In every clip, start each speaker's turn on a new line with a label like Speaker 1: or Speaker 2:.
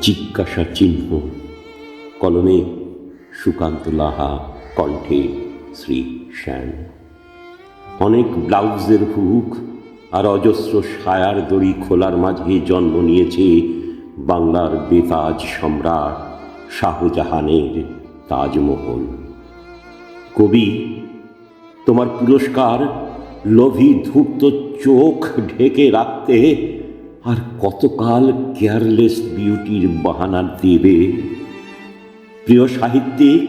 Speaker 1: জিজ্ঞাসা চিহ্ন। কলমে সুকান্ত লাহা কণ্ঠে শ্রী শ্যান অনেক ব্লাউজের হুক আর অজস্র সায়ার দড়ি খোলার মাঝে জন্ম নিয়েছে বাংলার বেতাজ সম্রাট শাহজাহানের তাজমহল। কবি, তোমার পুরস্কার লোভী ধূর্ত চোখ ঢেকে রাখতে আর কতকাল কেয়ারলেস বিউটির বাহানা দেবে? প্রিয় সাহিত্যিক,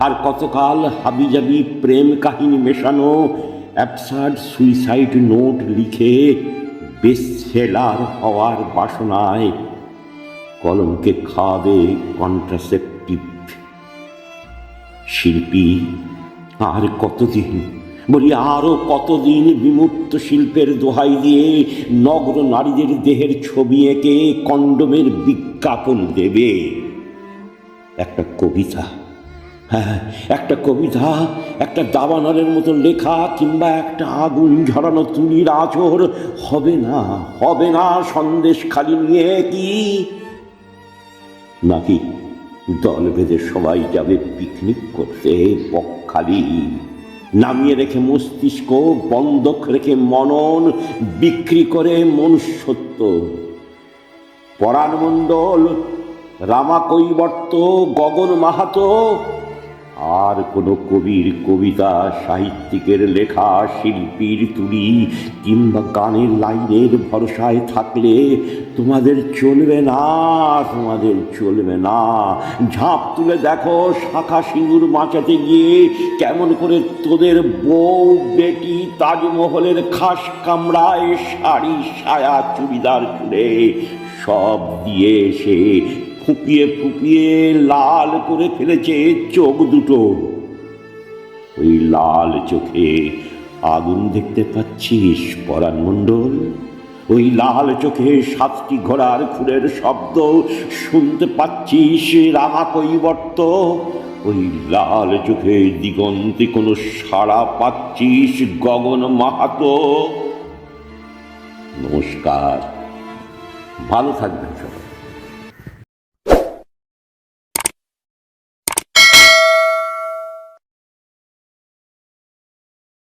Speaker 1: আর কতকাল হাবিজাবি প্রেম কাহিনী মেশানো অ্যাবসার্ড সুইসাইড নোট লিখে বেস্টসেলার হওয়ার বাসনায় কলমকে খাওয়াবে কন্ট্রাসেপটিভ শিল্পী আর কতদিন বলি, আরও কতদিন বিমূর্ত শিল্পের দোহাই দিয়ে নগ্ন নারীদের দেহের ছবি এঁকে কন্ডমের বিজ্ঞাপন দেবে? একটা কবিতা। হ্যাঁ একটা কবিতা, একটা দাবানলের মতো লেখা, কিংবা একটা আগুন ঝরানো তুলির আচর হবে না হবে না, সন্দেশ খালি নিয়ে কি? নাকি দল বেঁধে সবাই যাবে পিকনিক করতে বকখালি? নামিয়ে রেখে মস্তিষ্ক, বন্ধক রেখে মনন, বিক্রি করে মনুষ্যত্ব। পরাণ মণ্ডল রামা কৈবর্ত গগন মাহাতো আর কোনো কবির কবিতা, সাহিত্যিকের লেখা, শিল্পীর তুলি কিংবা গানের লাইনের ভরসায় থাকলে তোমাদের চলবে না, তোমাদের চলবে না। ঝাঁপ তুলে দেখো শাখা সিঁদুর বাঁচাতে গিয়ে কেমন করে তোদের বউ বেটি তাজমহলের খাস কামড়ায় শাড়ি, সায়া, চুড়িদার চুড়ে সব দিয়ে এসে ফুপিয়ে ফুপিয়ে লাল করে ফেলেছে চোখ দুটো। ওই লাল চোখে আগুন দেখতে পাচ্ছিস, পরাণ মণ্ডল? ওই লাল চোখে সাতটি ঘোড়ার খুরের শব্দ শুনতে পাচ্ছিস রামা কৈবর্ত ওই লাল চোখে দিগন্তে কোনো সাড়া পাচ্ছিস, গগন মাহাতো? নমস্কার, ভালো থাকবেন সবাই।